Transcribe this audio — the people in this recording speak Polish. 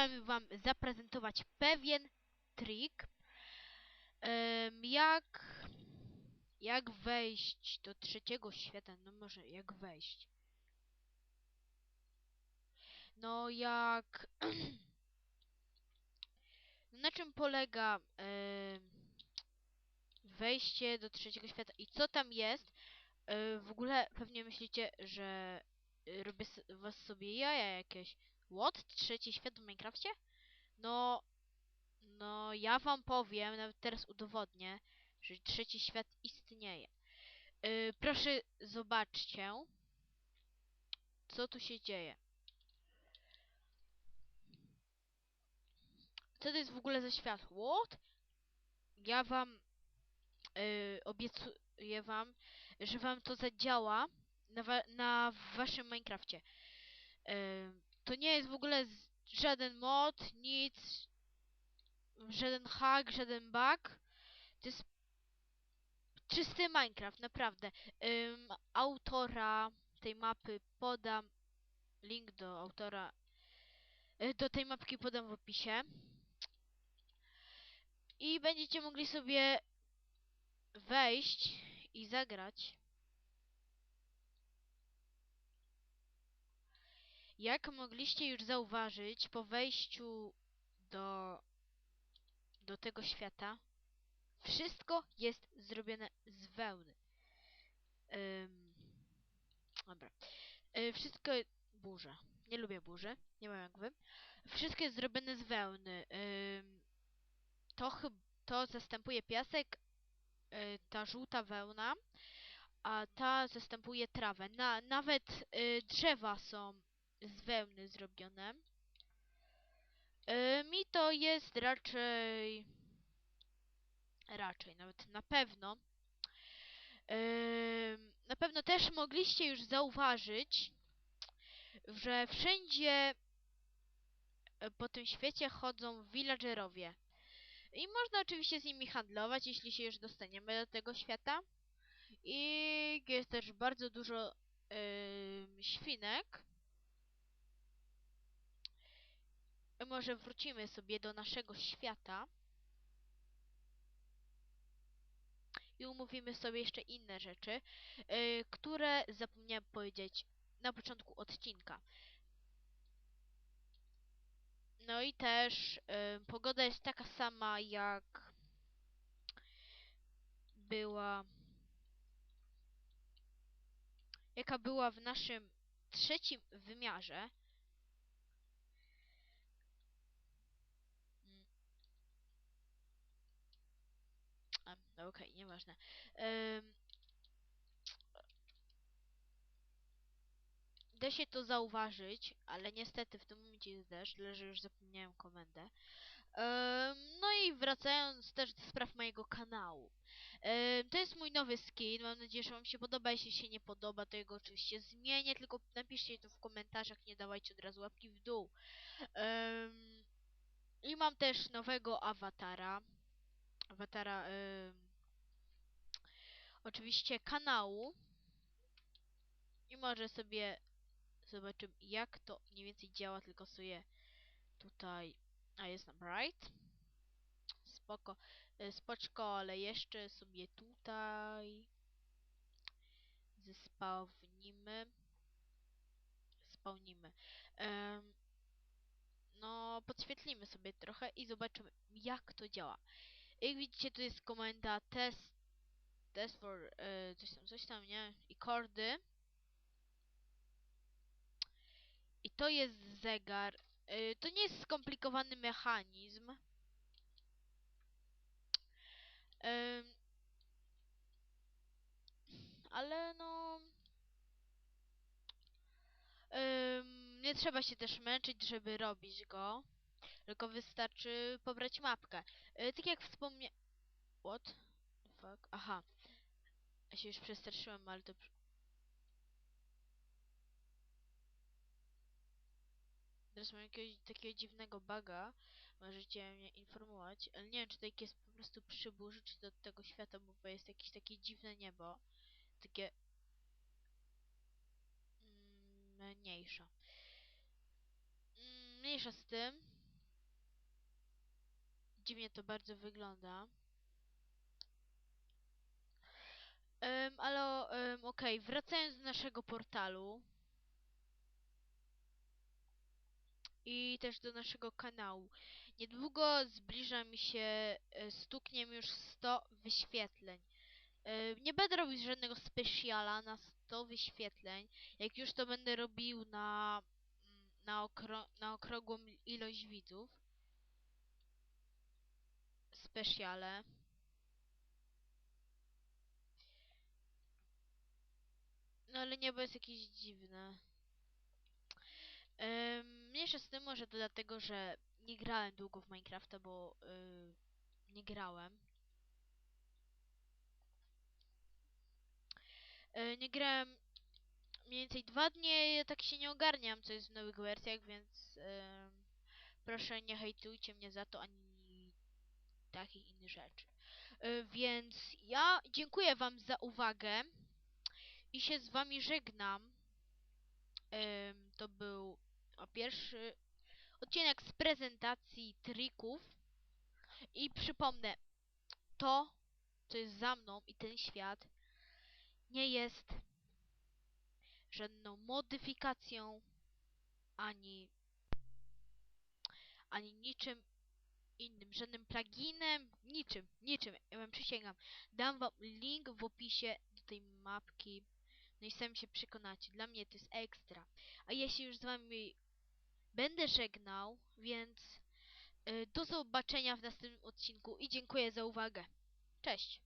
chciałem wam zaprezentować pewien trik, jak jak wejść do trzeciego świata, no może jak wejść. No jak na czym polega wejście do trzeciego świata i co tam jest? E, w ogóle pewnie myślicie, że robię was sobie jaja jakieś. What? Trzeci świat w Minecrafcie? No, no ja wam powiem, nawet teraz udowodnię, że trzeci świat istnieje. Y, proszę zobaczcie, co tu się dzieje. Co to jest w ogóle za świat? What? Ja wam y, obiecuję wam, że wam to zadziała na, wa na waszym Minecrafcie. Ym, to nie jest w ogóle żaden mod, nic, żaden hack, żaden bug. To jest czysty Minecraft, naprawdę. Autora tej mapy podam, link do autora, y, do tej mapki podam w opisie. I będziecie mogli sobie wejść i zagrać. Jak mogliście już zauważyć, po wejściu do, do tego świata, wszystko jest zrobione z wełny. Ym, dobra. Y, wszystko... Burza. Nie lubię burzy. Nie wiem jak wy. Wszystko jest zrobione z wełny. Ym, to to zastępuje piasek, y, ta żółta wełna, a ta zastępuje trawę. Na, nawet y, drzewa są z wełny zrobione. Y, mi to jest raczej... Raczej, nawet na pewno. Ym, na pewno też mogliście już zauważyć, że wszędzie e, po tym świecie chodzą villagerowie. I można oczywiście z nimi handlować, jeśli się już dostaniemy do tego świata. I jest też bardzo dużo ym, świnek. Może wrócimy sobie do naszego świata. I umówimy sobie jeszcze inne rzeczy, yy, które zapomniałem powiedzieć na początku odcinka. No i też yy, pogoda jest taka sama jak była jaka była w naszym trzecim wymiarze. No okej, nieważne. Ym, da się to zauważyć, ale niestety w tym momencie jest deszcz, tyle że już zapomniałem komendę. Ym, no i wracając też do spraw mojego kanału. Ym, to jest mój nowy skin, mam nadzieję, że wam się podoba. Jeśli się nie podoba, to jego oczywiście zmienię, tylko napiszcie to w komentarzach, nie dawajcie od razu łapki w dół. Ym, I mam też nowego awatara. Awatara oczywiście kanału. I może sobie zobaczymy jak to mniej więcej działa, tylko sobie tutaj... A jest na bright. Spoko. y, Spoczko, ale jeszcze sobie tutaj zespawnimy. Spełnimy. Em, no, podświetlimy sobie trochę i zobaczymy, jak to działa. Jak widzicie, tu jest komenda test, for, e, coś tam, coś tam, nie? I kordy. I to jest zegar. E, to nie jest skomplikowany mechanizm. Ale no... Nie trzeba się też męczyć, żeby robić go. Tylko wystarczy pobrać mapkę. E, tak jak wspomniałem... What? Fuck? Aha. Ja się już przestraszyłem, ale to... Teraz mam jakiegoś takiego dziwnego buga. Możecie mnie informować. Ale nie wiem, czy to jest po prostu przy burzy, czy od tego świata, bo jest jakieś takie dziwne niebo. Takie... Mm, mniejsza. Mm, mniejsza z tym. dziwnie to bardzo wygląda. Em, ale em, okej, wracając do naszego portalu i też do naszego kanału. Niedługo zbliża mi się, e, stukniem już 100 wyświetleń. E, Nie będę robił żadnego specjala na 100 wyświetleń. Jak już to będę robił na, mm, na, okro, na okrągłą ilość widzów. Specjale. No ale niebo jest jakieś dziwne. Ym, mniejsza z tym może to dlatego, że nie grałem długo w Minecrafta, bo y, nie grałem. Y, nie grałem mniej więcej dwa dni, ja tak się nie ogarniam, co jest w nowych wersjach, więc ym, proszę nie hejtujcie mnie za to, ani takich innych rzeczy. Y, więc ja dziękuję wam za uwagę i się z wami żegnam. To był o, pierwszy odcinek z prezentacji trików. I przypomnę, to, co jest za mną i ten świat, nie jest żadną modyfikacją, ani, ani niczym innym, żadnym pluginem, niczym, niczym, ja wam przysięgam. Dam wam link w opisie do tej mapki, no i sami się przekonacie, dla mnie to jest ekstra. A ja się już z wami będę żegnał, więc y, do zobaczenia w następnym odcinku i dziękuję za uwagę. Cześć!